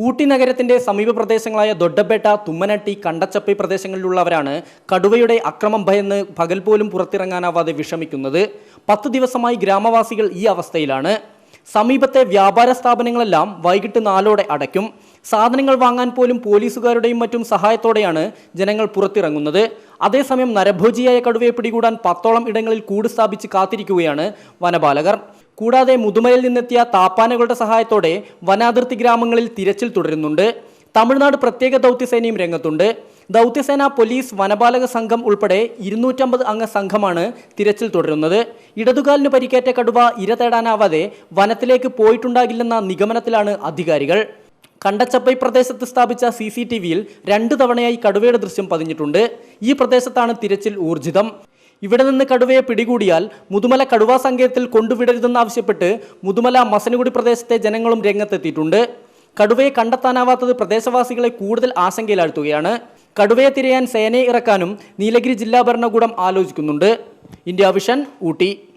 ഊട്ടി നഗരത്തിന്റെ സമീപ പ്രദേശങ്ങളായ ദൊഡ്ഡപേട്ട തുമ്മനട്ടി കണ്ടച്ചപ്പി പ്രദേശങ്ങളിലുള്ളവരാണ് കടുവയുടെ അക്രമം ഭയന്ന് പകൽ പോലും പുറത്തിറങ്ങാനാവാതെ വിഷമിക്കുന്നത്. പത്ത് ദിവസമായി ഗ്രാമവാസികൾ ഈ അവസ്ഥയിലാണ്. സമീപത്തെ വ്യാപാര സ്ഥാപനങ്ങളെല്ലാം വൈകിട്ട് നാലോടെ അടയ്ക്കും. സാധനങ്ങൾ വാങ്ങാൻ പോലും പോലീസുകാരുടെയും മറ്റും സഹായത്തോടെയാണ് ജനങ്ങൾ പുറത്തിറങ്ങുന്നത്. അതേസമയം നരഭോജിയായ കടുവയെ പിടികൂടാൻ പത്തോളം ഇടങ്ങളിൽ കൂട് സ്ഥാപിച്ച് കാത്തിരിക്കുകയാണ് വനപാലകർ. കൂടാതെ മുതുമലയിൽ നിന്നെത്തിയ താപ്പാനകളുടെ സഹായത്തോടെ വനാതിർത്തി ഗ്രാമങ്ങളിൽ തിരച്ചിൽ തുടരുന്നുണ്ട്. തമിഴ്നാട് പ്രത്യേക ദൗത്യസേനയും രംഗത്തുണ്ട്. ദൗത്യസേന പോലീസ് വനപാലക സംഘം ഉൾപ്പെടെ ഇരുന്നൂറ്റമ്പത് അംഗ സംഘമാണ് തിരച്ചിൽ തുടരുന്നത്. ഇടതുകാലിന് പരിക്കേറ്റ കടുവ ഇര തേടാനാവാതെ വനത്തിലേക്ക് പോയിട്ടുണ്ടാകില്ലെന്ന നിഗമനത്തിലാണ് അധികാരികൾ. കണ്ടച്ചപ്പൈ പ്രദേശത്ത് സ്ഥാപിച്ച സി സി ടി വിയിൽ രണ്ടു തവണയായി കടുവയുടെ ദൃശ്യം പതിഞ്ഞിട്ടുണ്ട്. ഈ പ്രദേശത്താണ് തിരച്ചിൽ ഊർജിതം. ഇവിടെ നിന്ന് കടുവയെ പിടികൂടിയാൽ മുതുമല കടുവാ സങ്കേതത്തിൽ കൊണ്ടുവിടരുതെന്നാവശ്യപ്പെട്ട് മുതുമല മസനഗുടി പ്രദേശത്തെ ജനങ്ങളും രംഗത്തെത്തിയിട്ടുണ്ട്. കടുവയെ കണ്ടെത്താനാവാത്തത് പ്രദേശവാസികളെ കൂടുതൽ ആശങ്കയിലാഴ്ത്തുകയാണ്. കടുവയെ തിരയാൻ സേനയെ ഇറക്കാനും നീലഗിരി ജില്ലാ ഭരണകൂടം ആലോചിക്കുന്നുണ്ട്. India Vision Ooty.